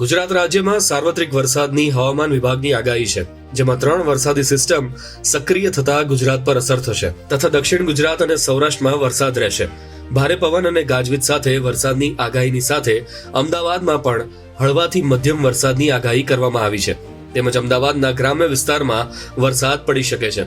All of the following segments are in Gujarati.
ગુજરાત રાજ્યમાં સાર્વત્રિક વરસાદની હવામાન વિભાગની આગાહી છે, જેમાં ત્રણ વરસાદી સિસ્ટમ સક્રિય થતા ગુજરાત પર અસર થશે તથા દક્ષિણ ગુજરાત અને સૌરાષ્ટ્રમાં વરસાદ રહેશે. ભારે પવન અને ગાજવીજ સાથે વરસાદની આગાહીની સાથે અમદાવાદમાં પણ હળવાથી મધ્યમ વરસાદની આગાહી કરવામાં આવી છે. તેમજ અમદાવાદના ગ્રામ્ય વિસ્તારમાં વરસાદ પડી શકે છે.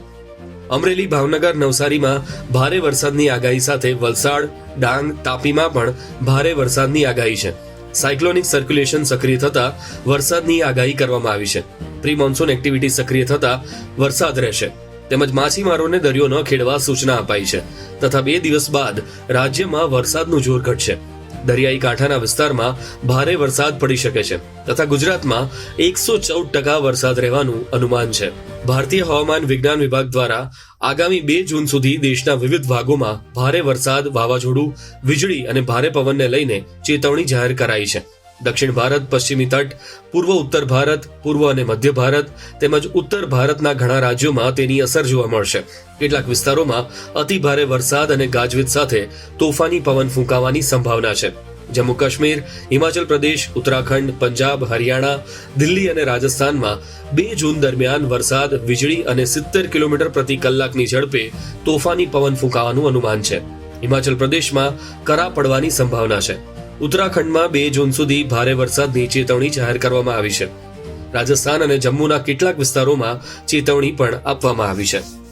અમરેલી, ભાવનગર, નવસારીમાં ભારે વરસાદની આગાહી સાથે વલસાડ, ડાંગ, તાપીમાં પણ ભારે વરસાદની આગાહી છે. સાયક્લોનિક સર્ક્યુલેશન સક્રિય થતા વરસાદની આગાહી કરવામાં આવી છે. પ્રી મોન્સૂન એક્ટિવિટી સક્રિય થતા વરસાદ રહેશે. તેમજ માછીમારોને દરિયો ન ખેડવા સૂચના અપાઈ છે. તથા બે દિવસ બાદ રાજ્યમાં વરસાદનું જોર ઘટશે. દરિયાઈ કાંઠાના વિસ્તારમાં ભારે વરસાદ પડી શકે છે તથા ગુજરાતમાં એકસો ચૌદ ટકા વરસાદ રહેવાનું અનુમાન છે. ભારતીય હવામાન વિજ્ઞાન વિભાગ દ્વારા આગામી બે જૂન સુધી દેશના વિવિધ ભાગોમાં ભારે વરસાદ વાવાઝોડું, વીજળી અને ભારે પવનને લઈને ચેતવણી જાહેર કરાઈ છે. દક્ષિણ ભારત, પશ્ચિમી તટ, પૂર્વ ઉત્તર ભારત, પૂર્વ અને મધ્ય ભારત તેમજ ઉત્તર ભારતના ઘણા રાજ્યોમાં તેની અસર જોવા મળશે. કેટલાક વિસ્તારોમાં અતિ ભારે વરસાદ અને ગાજવીજ સાથે તોફાની પવન ફૂંકાવાની સંભાવના છે. જમ્મુ કાશ્મીર, હિમાચલ પ્રદેશ, ઉત્તરાખંડ, પંજાબ, હરિયાણા, દિલ્હી અને રાજસ્થાનમાં બે જૂન દરમિયાન વરસાદ, વીજળી અને સિત્તેર કિલોમીટર પ્રતિ કલાકની ઝડપે તોફાની પવન ફૂંકાવાનું અનુમાન છે. હિમાચલ પ્રદેશમાં કરા પડવાની સંભાવના છે. ઉત્તરાખંડમાં બે જૂન સુધી ભારે વરસાદની ચેતવણી જાહેર કરવામાં આવી છે. રાજસ્થાન અને જમ્મુના કેટલાક વિસ્તારોમાં ચેતવણી પણ આપવામાં આવી છે.